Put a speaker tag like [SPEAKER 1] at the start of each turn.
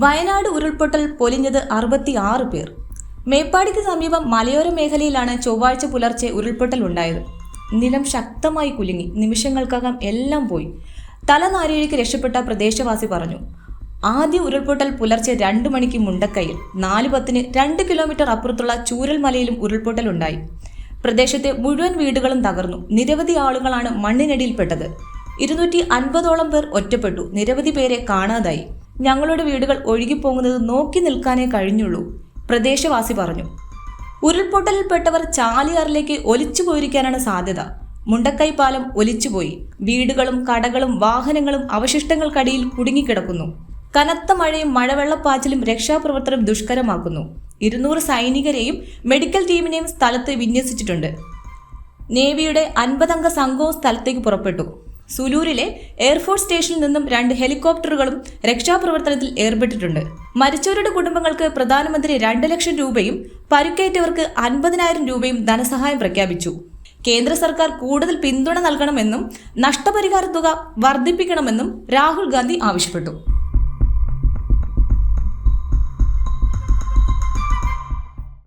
[SPEAKER 1] വയനാട് ഉരുൾപൊട്ടൽ പൊലിഞ്ഞത് അറുപത്തിയാറ് പേർ. മേപ്പാടിക്ക് സമീപം മലയോര മേഖലയിലാണ് ചൊവ്വാഴ്ച പുലർച്ചെ ഉരുൾപൊട്ടൽ ഉണ്ടായത്. നിലം ശക്തമായി കുലുങ്ങി. നിമിഷങ്ങൾക്കകം എല്ലാം പോയി. തലനാരിഴയ്ക്ക് രക്ഷപ്പെട്ട പ്രദേശവാസി പറഞ്ഞു ആദ്യ ഉരുൾപൊട്ടൽ പുലർച്ചെ രണ്ട് മണിക്ക് മുണ്ടക്കയിൽ നാല് പത്തിന് രണ്ട് കിലോമീറ്റർ അപ്പുറത്തുള്ള ചൂറൽമലയിൽ ഉരുൾപൊട്ടൽ ഉണ്ടായി. പ്രദേശത്തെ മുഴുവൻ വീടുകളും തകർന്നു. നിരവധി ആളുകളാണ് മണ്ണിനടിയിൽപ്പെട്ടത്. ഇരുന്നൂറ്റി അൻപതോളം പേർ ഒറ്റപ്പെട്ടു. നിരവധി പേരെ കാണാതായി. ഞങ്ങളുടെ വീടുകൾ ഒഴുകിപ്പോകുന്നത് നോക്കി നിൽക്കാനേ കഴിഞ്ഞുള്ളൂ പ്രദേശവാസി പറഞ്ഞു. ഉരുൾപൊട്ടലിൽപ്പെട്ടവർ ചാലിയാറിലേക്ക് ഒലിച്ചു പോയിരിക്കാനാണ് സാധ്യത. മുണ്ടക്കൈ പാലം ഒലിച്ചുപോയി. വീടുകളും കടകളും വാഹനങ്ങളും അവശിഷ്ടങ്ങൾക്കടിയിൽ കുടുങ്ങിക്കിടക്കുന്നു. കനത്ത മഴയും മഴവെള്ളപ്പാച്ചിലും രക്ഷാപ്രവർത്തനം ദുഷ്കരമാക്കുന്നു. ഇരുന്നൂറ് സൈനികരെയും മെഡിക്കൽ ടീമിനെയും സ്ഥലത്ത് വിന്യസിച്ചിട്ടുണ്ട്. നേവിയുടെ അൻപതംഗ സംഘവും സ്ഥലത്തേക്ക് പുറപ്പെട്ടു. സുലൂരിലെ എയർഫോഴ്സ് സ്റ്റേഷനിൽ നിന്നും രണ്ട് ഹെലികോപ്റ്ററുകളും രക്ഷാപ്രവർത്തനത്തിൽ ഏർപ്പെട്ടിട്ടുണ്ട്. മരിച്ചവരുടെ കുടുംബങ്ങൾക്ക് പ്രധാനമന്ത്രി രണ്ട് ലക്ഷം രൂപയും പരുക്കേറ്റവർക്ക് അൻപതിനായിരം രൂപയും ധനസഹായം പ്രഖ്യാപിച്ചു. കേന്ദ്ര സർക്കാർ കൂടുതൽ പിന്തുണ നൽകണമെന്നും നഷ്ടപരിഹാര തുക വർദ്ധിപ്പിക്കണമെന്നും രാഹുൽ ഗാന്ധി ആവശ്യപ്പെട്ടു.